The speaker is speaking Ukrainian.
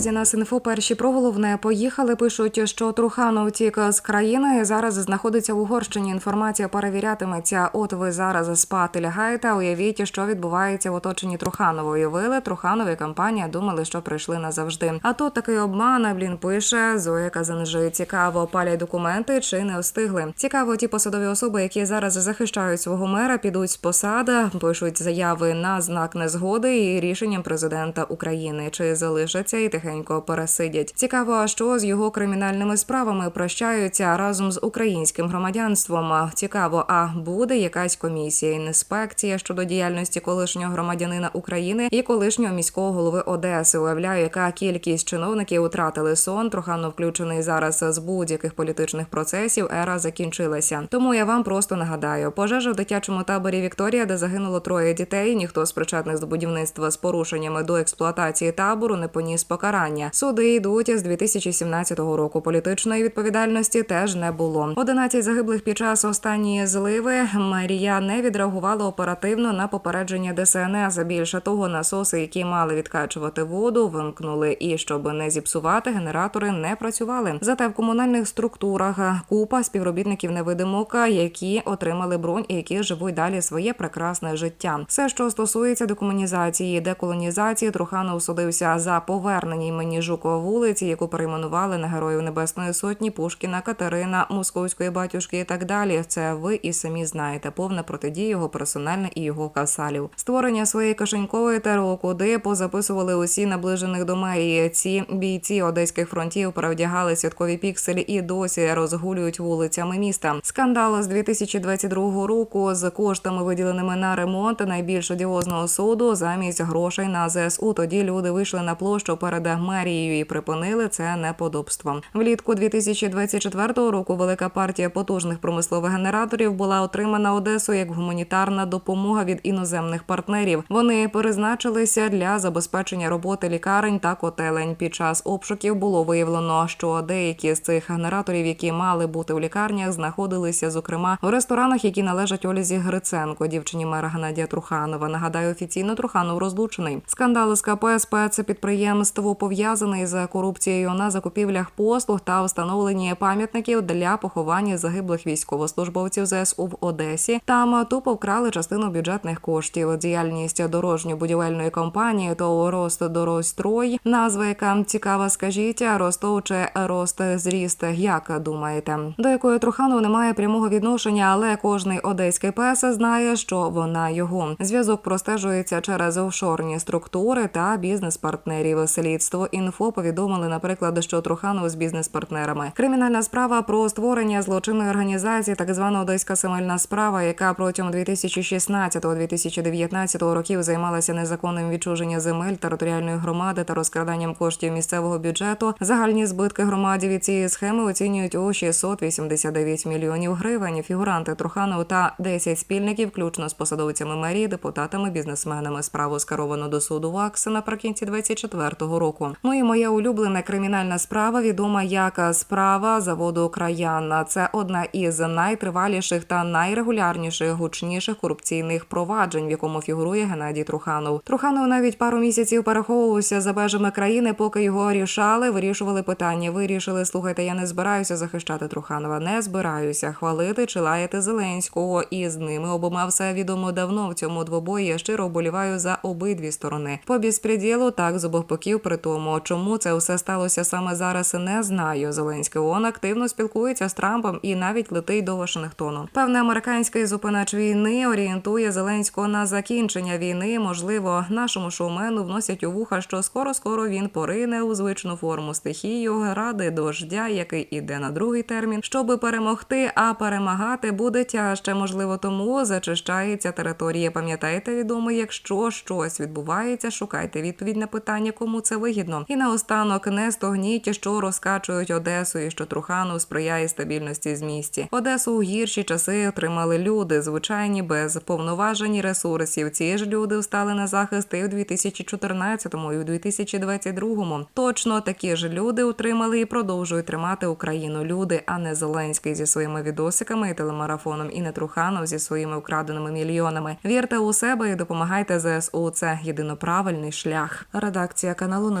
Друзі, нас інфо перші про головне поїхали. Пишуть, що Труханов втік з країни. Зараз знаходиться в Угорщині. Інформація перевірятиметься. От ви зараз спати лягаєте. Уявіть, що відбувається в оточенні Труханова. Уявили Труханові компанія думали, що прийшли назавжди. А тут такий обман. Блін пише Зоя Казанжи. Цікаво, палять документи чи не встигли. Цікаво, ті посадові особи, які зараз захищають свого мера, підуть з посади, пишуть заяви на знак незгоди і рішенням президента України. Чи залишаться і тихенько пересидять? Цікаво, що з його кримінальними справами прощаються разом з українським громадянством. Цікаво, а буде якась комісія інспекція щодо діяльності колишнього громадянина України і колишнього міського голови Одеси. Уявляю, яка кількість чиновників втратили сон. Трохано включений зараз з будь-яких політичних процесів. Ера закінчилася. Тому я вам просто нагадаю: пожежа в дитячому таборі Вікторія, де загинуло троє дітей. Ніхто з причетних з будівництва з порушеннями до експлуатації табору не поніс покарання. Суди йдуть з 2017 року. Політичної відповідальності теж не було. 11 загиблих під час останньої зливи. Марія не відреагувала оперативно на попередження ДСНС. Більше того, насоси, які мали відкачувати воду, вимкнули. І щоб не зіпсувати, генератори не працювали. Зате в комунальних структурах купа співробітників невидимок, які отримали бронь і які живуть далі своє прекрасне життя. Все, що стосується декомунізації, деколонізації, Труханов судився за повернення імені Жукова вулиці, яку перейменували на героїв Небесної Сотні, Пушкіна, Катерина, Московської батюшки і так далі. Це ви і самі знаєте. Повна протидія його персональне і його касалів. Створення своєї кишенькової ТРО, куди позаписували усі наближених до мерії. Ці бійці одеських фронтів перевдягали святкові пікселі і досі розгулюють вулицями міста. Скандал з 2022 року з коштами виділеними на ремонт найбільш одіозного суду замість грошей на ЗСУ. Тоді люди вийшли на площу перед мерією і припинили це неподобство. Влітку 2024 року велика партія потужних промислових генераторів була отримана Одесою як гуманітарна допомога від іноземних партнерів. Вони призначилися для забезпечення роботи лікарень та котелень. Під час обшуків було виявлено, що деякі з цих генераторів, які мали бути в лікарнях, знаходилися зокрема в ресторанах, які належать Олізі Гриценко, дівчині мера Геннадія Труханова. Нагадаю, офіційно Труханов розлучений. Скандал з КП спецпідприємство пов'язаний з корупцією на закупівлях послуг та встановленні пам'ятників для поховання загиблих військовослужбовців ЗСУ в Одесі. Там тупо вкрали частину бюджетних коштів. Діяльність дорожньо-будівельної компанії то рост дорострой. Назва, яка цікава, скажіть, ростов чи рост зріст. Як думаєте, до якої Труханов немає прямого відношення, але кожний одеський пес знає, що вона його. Зв'язок простежується через офшорні структури та бізнес-партнерів. Слідство інфо повідомили, наприклад, що Труханов з бізнес-партнерами. Кримінальна справа про створення злочинної організації, так звана одеська земельна справа, яка протягом 2016-2019 років займалася незаконним відчуженням земель територіальної громади та розкраданням коштів місцевого бюджету. Загальні збитки громаді від цієї схеми оцінюють у 689 мільйонів гривень. Фігуранти Труханов та 10 спільників, включно з посадовцями мерії, депутатами, бізнесменами. Справу скеровано до суду ВАКС наприкінці 24-го року. Ну і моя улюблена кримінальна справа відома як справа заводу Краяна. Це одна із найтриваліших та найрегулярніших гучніших корупційних проваджень, в якому фігурує Геннадій Труханов. Труханов навіть пару місяців переховувався за межами країни, поки його рішали, вирішували питання. Вирішили, слухайте, я не збираюся захищати Труханова, не збираюся хвалити чи лаяти Зеленського. І з ними обома все відомо давно. В цьому двобої я щиро вболіваю за обидві сторони. По безпреділу так з обох боків. При тому, чому це все сталося саме зараз, не знаю. Зеленський ООН активно спілкується з Трампом і навіть летить до Вашингтону. Певне, американський зупинач війни орієнтує Зеленського на закінчення війни. Можливо, нашому шоумену вносять у вуха, що скоро скоро він порине у звичну форму стихію ради дождя, який іде на другий термін, щоби перемогти. А перемагати буде тяжче. Можливо, тому зачищається територія. Пам'ятаєте, відомо, якщо щось відбувається, шукайте відповідь на питання, кому це вигідно. І наостанок не стогніть, що розкачують Одесу, і що Труханов сприяє стабільності з місті. Одесу у гірші часи отримали люди, звичайні без повноважень ресурсів. Ці ж люди встали на захист і в 2014-му, і в 2022-му. Точно такі ж люди утримали і продовжують тримати Україну. Люди, а не Зеленський зі своїми відосиками і телемарафоном, і не Труханов зі своїми украденими мільйонами. Вірте у себе і допомагайте ЗСУ. Це єдино правильний шлях. Редакція каналу не